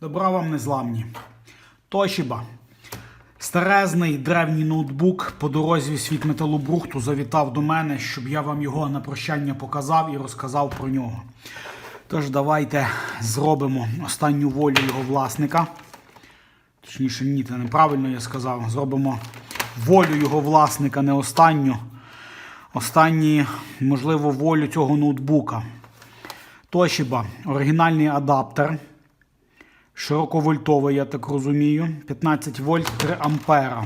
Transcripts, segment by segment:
Добра вам незламні. Тошіба. Старезний древній ноутбук по дорозі в світ металобрухту завітав до мене, щоб я вам його на прощання показав і розказав про нього. Тож давайте зробимо останню волю його власника. Точніше, ні, це неправильно я сказав. Зробимо волю його власника, не останню. Останні, можливо, волю цього ноутбука. Toshiba оригінальний адаптер. Широковольтовий, я так розумію. 15 вольт 3 ампера.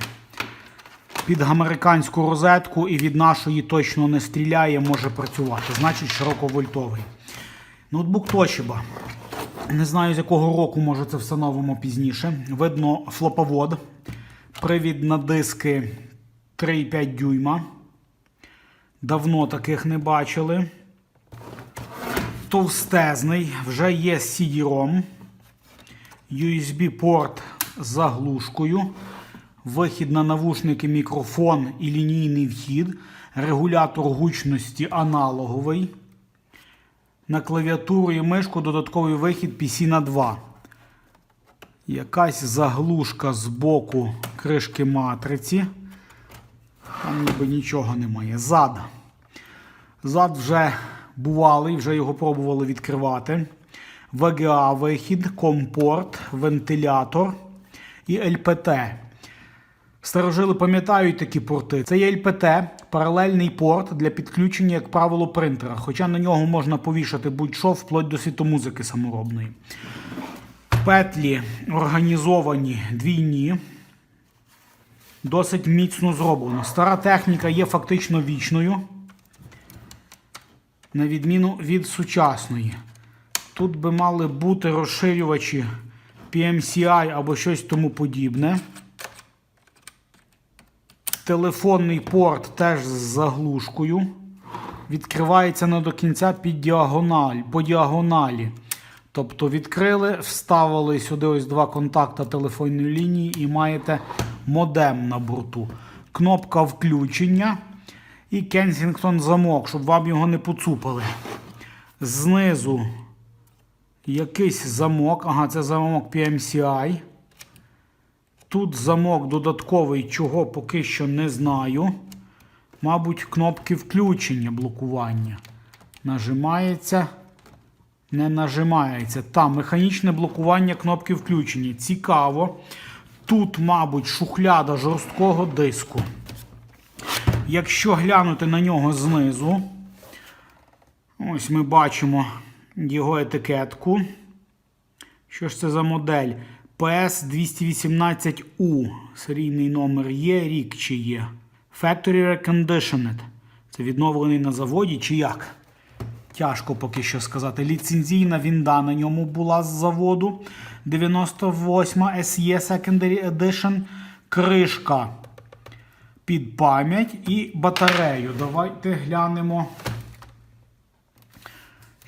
Під американську розетку і від нашої точно не стріляє, може працювати. Значить, широковольтовий. Ноутбук Toshiba. Не знаю, з якого року, може це встановимо пізніше. Видно флоповод. Привід на диски 3,5 дюйма. Давно таких не бачили. Товстезний, вже є CD-ROM. USB-порт з заглушкою. Вихід на навушники, мікрофон і лінійний вхід. Регулятор гучності аналоговий. На клавіатуру і мишку додатковий вихід PC на 2. Якась заглушка з боку кришки матриці. Там ніби нічого немає. Зад. Зад вже бувалий, вже його пробували відкривати. VGA вихід, компорт, вентилятор і LPT. Старожили пам'ятають такі порти. Це є LPT, паралельний порт для підключення, як правило, принтера. Хоча на нього можна повішати будь-що вплоть до світомузики саморобної. Петлі організовані двійні. Досить міцно зроблено. Стара техніка є фактично вічною, на відміну від сучасної. Тут би мали бути розширювачі PMCI або щось тому подібне. Телефонний порт теж з заглушкою. Відкривається не до кінця під діагональ, по діагоналі. Тобто відкрили, вставили сюди ось два контакта телефонної лінії і маєте модем на борту. Кнопка включення і Kensington замок, щоб вам його не поцупали. Знизу якийсь замок. Ага, це замок PMCI. Тут замок додатковий, чого поки що не знаю. Мабуть, кнопки включення блокування. Нажимається, не нажимається. Там механічне блокування кнопки включення. Цікаво. Тут, мабуть, шухляда жорсткого диску. Якщо глянути на нього знизу, ось ми бачимо його етикетку. Що ж це за модель? PS218U. Серійний номер є, рік чи є. Factory Reconditioned. Це відновлений на заводі чи як? Тяжко поки що сказати. Ліцензійна вінда на ньому була з заводу. 98 SE Secondary Edition. Кришка під пам'ять і батарею. Давайте глянемо.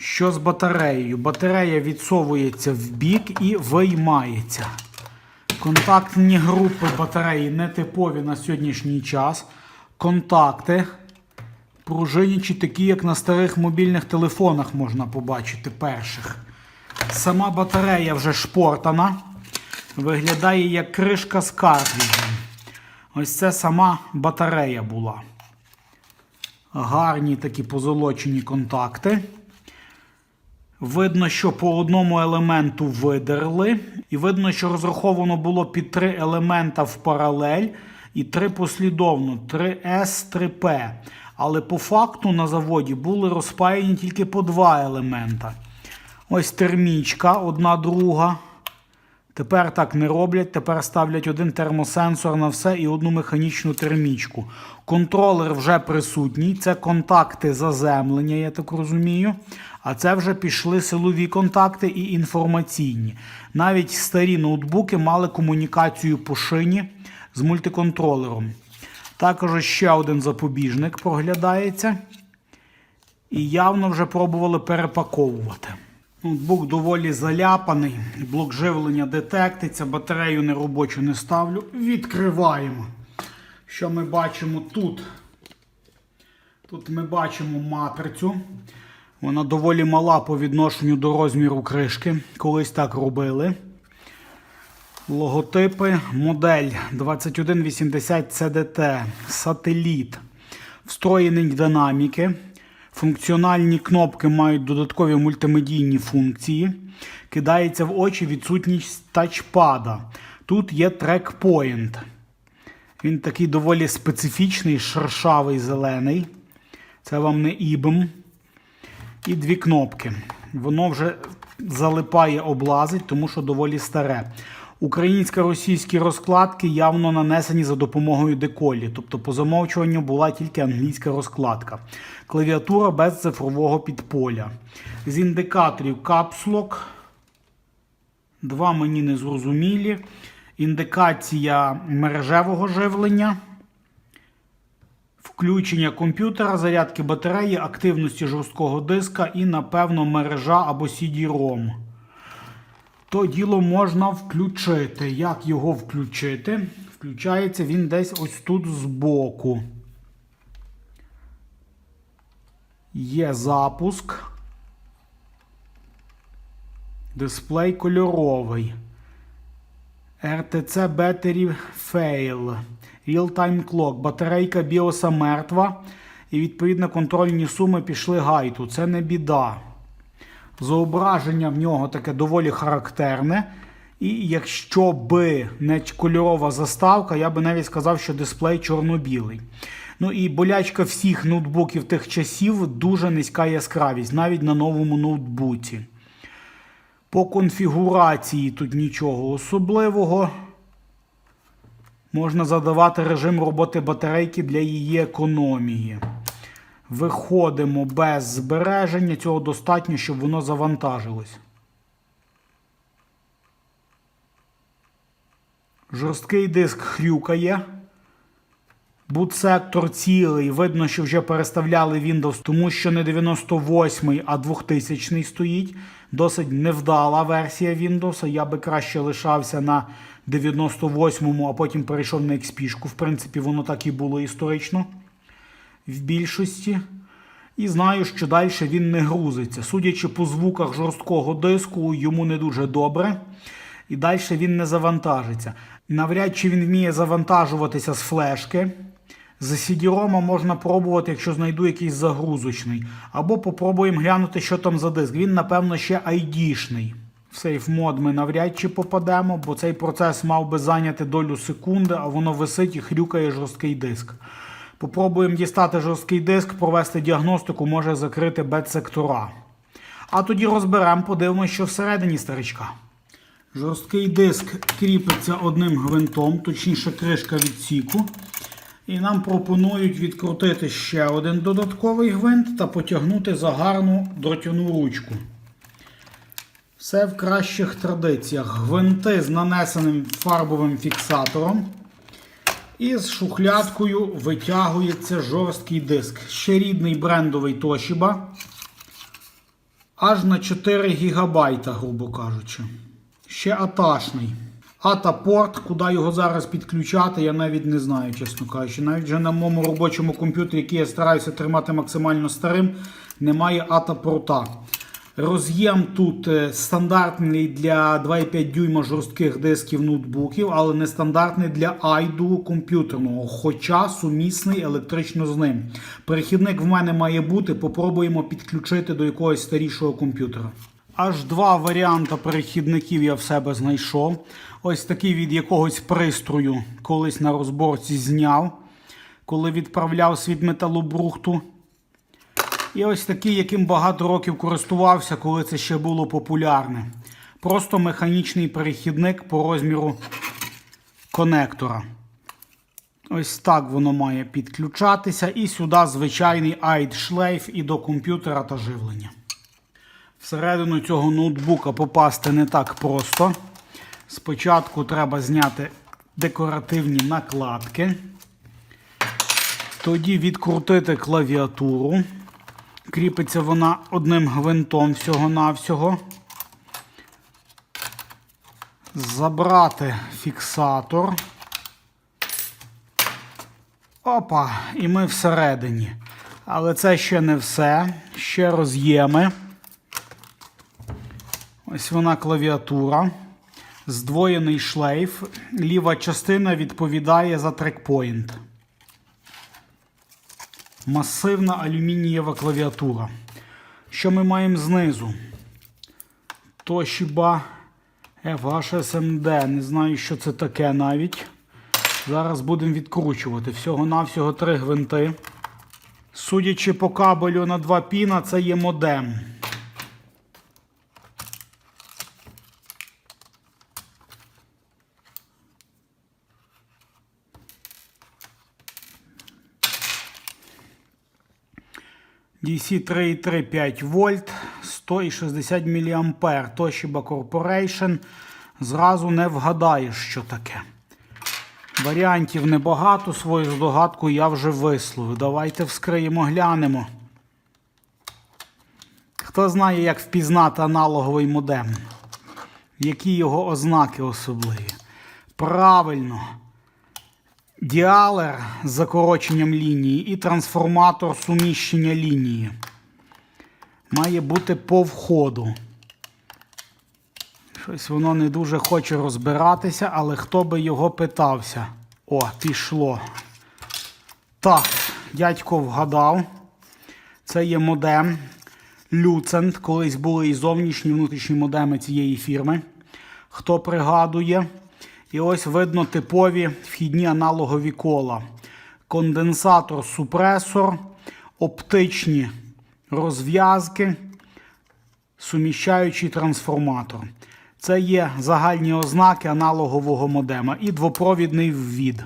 Що з батареєю? Батарея відсовується в бік і виймається. Контактні групи батареї нетипові на сьогоднішній час. Контакти пружинячі, такі, як на старих мобільних телефонах можна побачити перших. Сама батарея вже шпортана. Виглядає як кришка з картриджем. Ось це сама батарея була. Гарні такі позолочені контакти. Видно, що по одному елементу видерли. І видно, що розраховано було під три елемента в паралель і три послідовно 3С, 3П. Але по факту на заводі були розпаяні тільки по два елемента. Ось термічка, одна друга. Тепер так не роблять. Тепер ставлять один термосенсор на все і одну механічну термічку. Контролер вже присутній. Це контакти заземлення, я так розумію. А це вже пішли силові контакти і інформаційні. Навіть старі ноутбуки мали комунікацію по шині з мультиконтролером. Також ще один запобіжник проглядається. І явно вже пробували перепаковувати. Ноутбук доволі заляпаний, блок живлення детектиться, батарею неробочу не ставлю. Відкриваємо. Що ми бачимо тут? Тут ми бачимо матрицю. Вона доволі мала по відношенню до розміру кришки. Колись так робили. Логотипи, модель 2180 CDT, сателіт, встроєні динаміки. Функціональні кнопки мають додаткові мультимедійні функції. Кидається в очі відсутність тачпада. Тут є трекпоінт. Він такий доволі специфічний, шершавий зелений. Це вам не ібм. І дві кнопки. Воно вже залипає, облазить, тому що доволі старе. Українсько-російські розкладки явно нанесені за допомогою деколі, тобто по замовчуванню була тільки англійська розкладка. Клавіатура без цифрового підполя. З індикаторів капслок. Два мені не зрозумілі. Індикація мережевого живлення. Включення комп'ютера, зарядки батареї, активності жорсткого диска і, напевно, мережа або CD-ROM. То діло можна включити. Як його включити? Включається він десь ось тут збоку. Є запуск. Дисплей кольоровий. RTC Battery Fail. Real-Time Clock. Батарейка біоса мертва. І відповідно контрольні суми пішли гайту. Це не біда. Зображення в нього таке доволі характерне. І якщо би не кольорова заставка, я би навіть сказав, що дисплей чорно-білий. Ну і болячка всіх ноутбуків тих часів дуже низька яскравість, навіть на новому ноутбуці. По конфігурації тут нічого особливого. Можна задавати режим роботи батарейки для її економії. Виходимо без збереження. Цього достатньо, щоб воно завантажилось. Жорсткий диск хрюкає. Бут-сектор цілий. Видно, що вже переставляли Windows, тому що не 98-й, а 2000-й стоїть. Досить невдала версія Windows. Я би краще лишався на 98-му, а потім перейшов на XP. В принципі, воно так і було історично в більшості. І знаю, що далі він не грузиться. Судячи по звуках жорсткого диску, йому не дуже добре. І далі він не завантажиться. Навряд чи він вміє завантажуватися з флешки. З CD-ROM можна пробувати, якщо знайду якийсь загрузочний. Або попробуємо глянути, що там за диск. Він, напевно, ще ID-шний. В Safe мод ми навряд чи попадемо, бо цей процес мав би зайняти долю секунди, а воно висить і хрюкає жорсткий диск. Попробуємо дістати жорсткий диск, провести діагностику, може закрити бет-сектора. А тоді розберемо, подивимося, що всередині старичка. Жорсткий диск кріпиться одним гвинтом, точніше кришка відсіку. І нам пропонують відкрутити ще один додатковий гвинт та потягнути за гарну дротяну ручку. Все в кращих традиціях. Гвинти з нанесеним фарбовим фіксатором. І з шухлядкою витягується жорсткий диск. Ще рідний брендовий Toshiba. Аж на 4 ГБ, грубо кажучи. Ще аташний. Ата-порт, куди його зараз підключати, я навіть не знаю, чесно кажучи. Навіть вже на моєму робочому комп'ютері, який я стараюся тримати максимально старим, немає ата-порта. Роз'єм тут е, стандартний для 2,5 дюйма жорстких дисків ноутбуків, але не стандартний для iDo комп'ютерного, хоча сумісний електрично з ним. Перехідник в мене має бути, попробуємо підключити до якогось старішого комп'ютера. Аж два варіанти перехідників я в себе знайшов. Ось такий від якогось пристрою колись на розборці зняв, коли відправляв світ металобрухту. І ось такий, яким багато років користувався, коли це ще було популярне. Просто механічний перехідник по розміру конектора. Ось так воно має підключатися. І сюди звичайний AID шлейф і до комп'ютера та живлення. Всередину цього ноутбука попасти не так просто. Спочатку треба зняти декоративні накладки. Тоді відкрутити клавіатуру. Кріпиться вона одним гвинтом всього-навсього. Забрати фіксатор. Опа, і ми всередині. Але це ще не все. Ще роз'єми. Ось вона клавіатура. Здвоєний шлейф. Ліва частина відповідає за трекпоінт. Масивна алюмінієва клавіатура. Що ми маємо знизу? Toshiba FHSMD. Не знаю, що це таке навіть. Зараз будемо відкручувати. Всього-навсього три гвинти. Судячи по кабелю на два піна, це є модем. DC 3,35 вольт, 160 мА. Toshiba Corporation. Зразу не вгадаєш, що таке. Варіантів небагато, свою здогадку я вже висловив. Давайте вскриємо, глянемо. Хто знає, як впізнати аналоговий модем? Які його ознаки особливі? Правильно. Діалер з закороченням лінії і трансформатор суміщення лінії. Має бути по входу. Щось воно не дуже хоче розбиратися, але хто би його питався? О, пішло. Так, дядько вгадав. Це є модем Lucent. Колись були і зовнішні і внутрішні модеми цієї фірми. Хто пригадує? І ось видно типові вхідні аналогові кола. Конденсатор, супресор, оптичні розв'язки, суміщаючий трансформатор. Це є загальні ознаки аналогового модема і двопровідний ввід.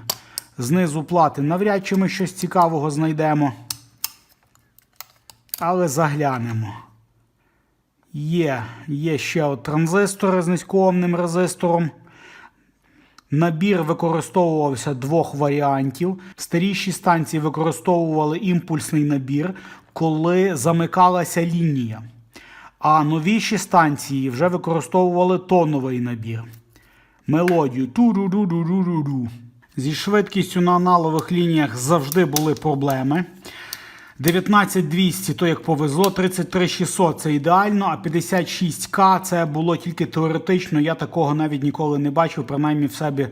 Знизу плати навряд чи ми щось цікавого знайдемо. Але заглянемо. Є, є ще от транзистори з низькоомним резистором. Набір використовувався двох варіантів. Старіші станції використовували імпульсний набір, коли замикалася лінія. А новіші станції вже використовували тоновий набір. Мелодію ту-ру-ру-ру-ру-ру. Зі швидкістю на аналових лініях завжди були проблеми. 19200 то як повезло, 33600 це ідеально, а 56К це було тільки теоретично. Я такого навіть ніколи не бачив, принаймні в себе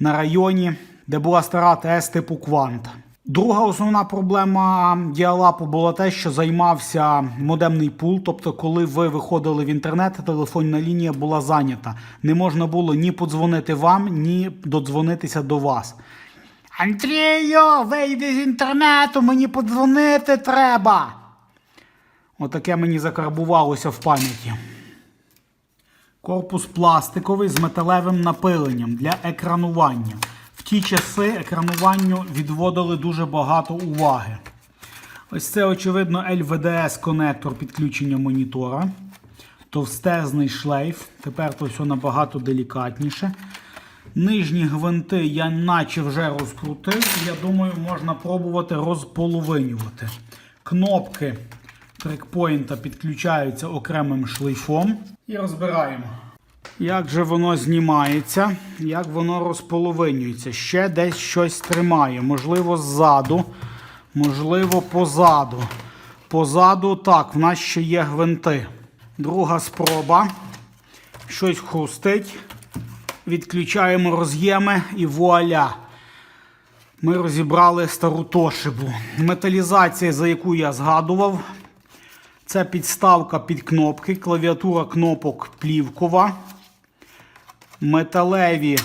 на районі, де була стара ТС типу Квант. Друга основна проблема діалапу була те, що займався модемний пул. Тобто, коли ви виходили в інтернет, телефонна лінія була зайнята. Не можна було ні подзвонити вам, ні додзвонитися до вас. Андрію, вийди з інтернету, мені подзвонити треба. Отаке мені закарбувалося в пам'яті. Корпус пластиковий з металевим напиленням для екранування. В ті часи екрануванню відводили дуже багато уваги. Ось це, очевидно, LVDS конектор підключення монітора. Товстезний шлейф. Тепер то все набагато делікатніше. Нижні гвинти я наче вже розкрутив. Я думаю, можна пробувати розполовинювати. Кнопки трекпоінта підключаються окремим шлейфом. І розбираємо. Як же воно знімається, як воно розполовинюється. Ще десь щось тримає. Можливо, ззаду, можливо, позаду. Позаду, так, в нас ще є гвинти. Друга спроба. Щось хрустить. Відключаємо роз'єми і вуаля. Ми розібрали стару тошибу. Металізація, за яку я згадував, це підставка під кнопки, клавіатура кнопок плівкова, металеві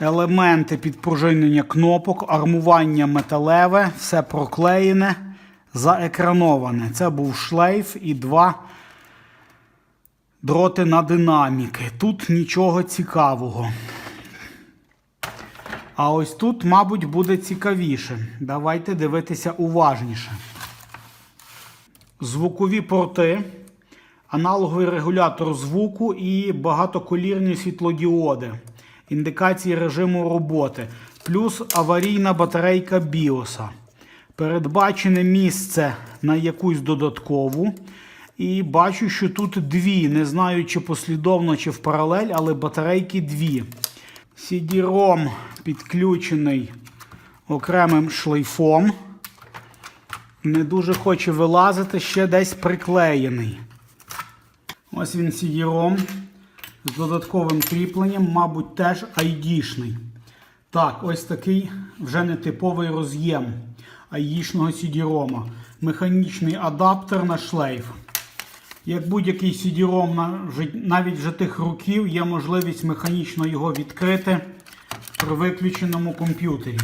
елементи підпружинення кнопок, армування металеве, все проклеєне, заекрановане. Це був шлейф і два дроти на динаміки. Тут нічого цікавого. А ось тут, мабуть, буде цікавіше. Давайте дивитися уважніше. Звукові порти, аналоговий регулятор звуку і багатоколірні світлодіоди. Індикації режиму роботи. Плюс аварійна батарейка біоса. Передбачене місце на якусь додаткову. І бачу, що тут дві. Не знаю, чи послідовно, чи в паралель, але батарейки дві. CD-ROM підключений окремим шлейфом. Не дуже хоче вилазити, ще десь приклеєний. Ось він CD-ROM. з додатковим кріпленням, мабуть, теж айдішний. Так, ось такий вже нетиповий роз'єм аїшного CD-ROM. Механічний адаптер на шлейф. Як будь-який CD-ROM навіть вже тих років є можливість механічно його відкрити при виключеному комп'ютері.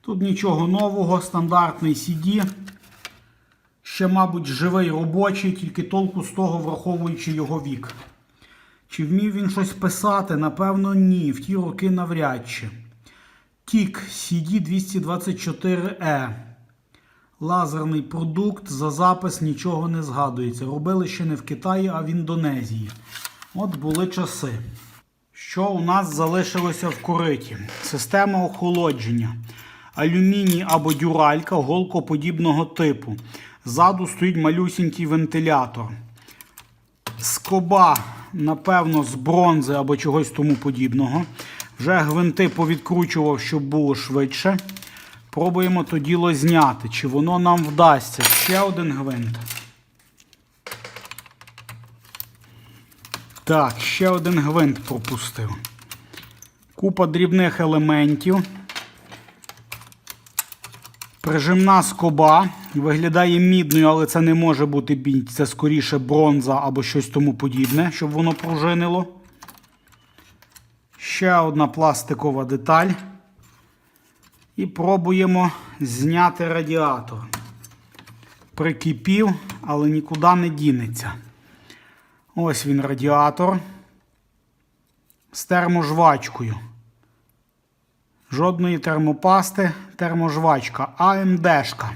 Тут нічого нового, стандартний CD. Ще, мабуть, живий робочий, тільки толку з того, враховуючи його вік. Чи вмів він щось писати? Напевно, ні. В ті роки навряд чи. Тік CD224E. Лазерний продукт. За запис нічого не згадується. Робили ще не в Китаї, а в Індонезії. От були часи. Що у нас залишилося в кориті? Система охолодження. Алюміній або дюралька голкоподібного типу. Ззаду стоїть малюсінький вентилятор. Скоба, напевно, з бронзи або чогось тому подібного. Вже гвинти повідкручував, щоб було швидше. Пробуємо то діло зняти. Чи воно нам вдасться? Ще один гвинт. Так, ще один гвинт пропустив. Купа дрібних елементів. Прижимна скоба. Виглядає мідною, але це не може бути бінь. Це скоріше бронза або щось тому подібне, щоб воно пружинило. Ще одна пластикова деталь. І пробуємо зняти радіатор. Прикипів, але нікуди не дінеться. Ось він радіатор з терможвачкою. Жодної термопасти, терможвачка. АМДшка.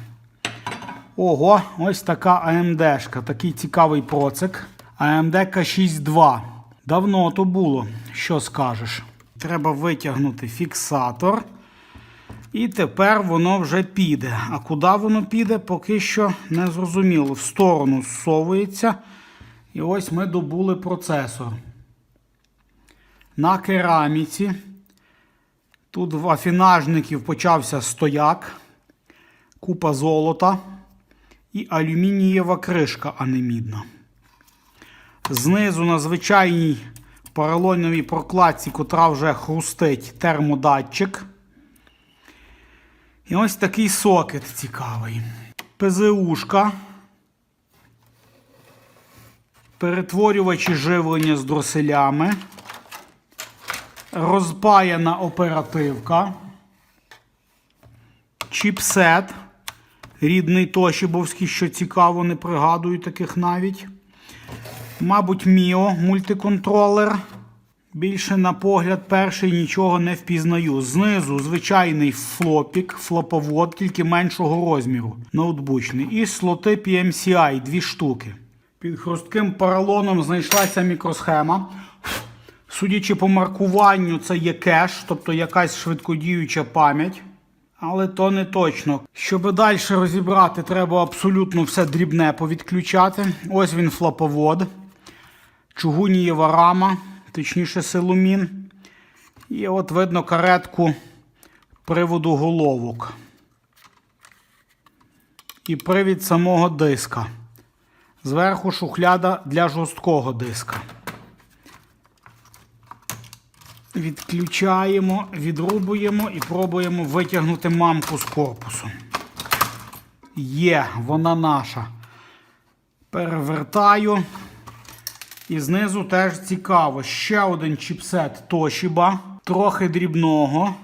Ого, ось така АМДшка. Такий цікавий процик. AMD K62. Давно то було. Що скажеш? Треба витягнути фіксатор. І тепер воно вже піде. А куди воно піде, поки що не зрозуміло. В сторону зсовується. І ось ми добули процесор. На кераміці. Тут в афінажників почався стояк, купа золота і алюмінієва кришка, а не мідна. Знизу на звичайній поролоновій прокладці, котра вже хрустить термодатчик. І ось такий сокет цікавий. ПЗУшка. Перетворювачі живлення з дроселями. Розпаяна оперативка. Чіпсет. Рідний Тошібовський, що цікаво, не пригадую таких навіть. Мабуть, Міо мультиконтролер. Більше на погляд перший нічого не впізнаю. Знизу звичайний флопік, флоповод, тільки меншого розміру. Ноутбучний. І слоти PMCI, дві штуки. Під хрустким поролоном знайшлася мікросхема. Судячи по маркуванню, це є кеш, тобто якась швидкодіюча пам'ять. Але то не точно. Щоб далі розібрати, треба абсолютно все дрібне повідключати. Ось він флоповод. Чугунієва рама, точніше силумін. І от видно каретку приводу головок. І привід самого диска. Зверху шухляда для жорсткого диска. Відключаємо, відрубуємо і пробуємо витягнути мамку з корпусу. Є, вона наша. Перевертаю. І знизу теж цікаво. Ще один чіпсет Toshiba. Трохи дрібного.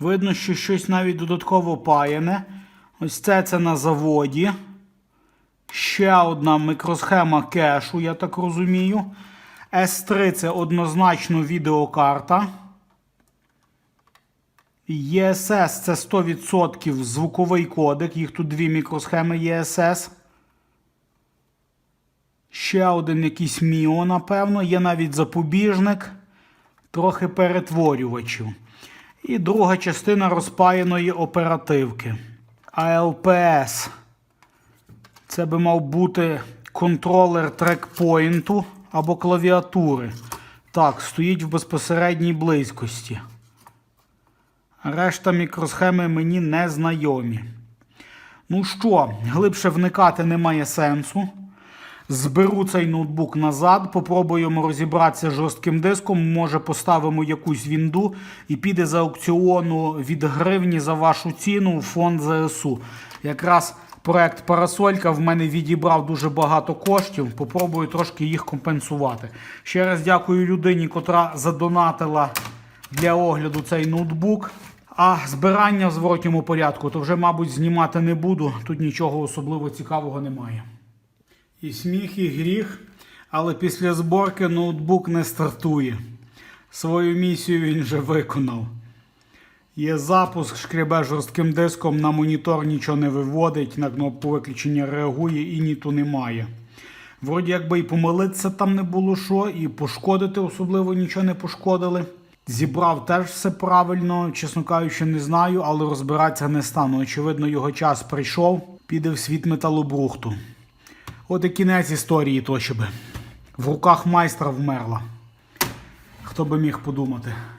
Видно, що щось навіть додатково паяне. Ось це це на заводі. Ще одна мікросхема кешу, я так розумію. S3 це однозначно відеокарта. ESS це 100% звуковий кодек. Їх тут дві мікросхеми ESS. Ще один якийсь Міо, напевно. Є навіть запобіжник, трохи перетворювачів. І друга частина розпаяної оперативки. ALPS. Це би мав бути контролер трекпоінту або клавіатури. Так, стоїть в безпосередній близькості. Решта мікросхеми мені не знайомі. Ну що, глибше вникати немає сенсу. Зберу цей ноутбук назад, попробуємо розібратися з жорстким диском. Може поставимо якусь вінду і піде з аукціону від гривні за вашу ціну в фонд ЗСУ. Якраз проект Парасолька в мене відібрав дуже багато коштів. Попробую трошки їх компенсувати. Ще раз дякую людині, котра задонатила для огляду цей ноутбук. А збирання в зворотньому порядку, то вже, мабуть, знімати не буду. Тут нічого особливо цікавого немає. І сміх, і гріх, але після зборки ноутбук не стартує. Свою місію він вже виконав. Є запуск, шкребе жорстким диском, на монітор нічого не виводить, на кнопку виключення реагує і ніту немає. Вроді якби і помилитися там не було що, і пошкодити особливо нічого не пошкодили. Зібрав теж все правильно, чесно кажучи, не знаю, але розбиратися не стану. Очевидно, його час прийшов, піде в світ металобрухту. От і кінець історії то би. В руках майстра вмерла. Хто би міг подумати.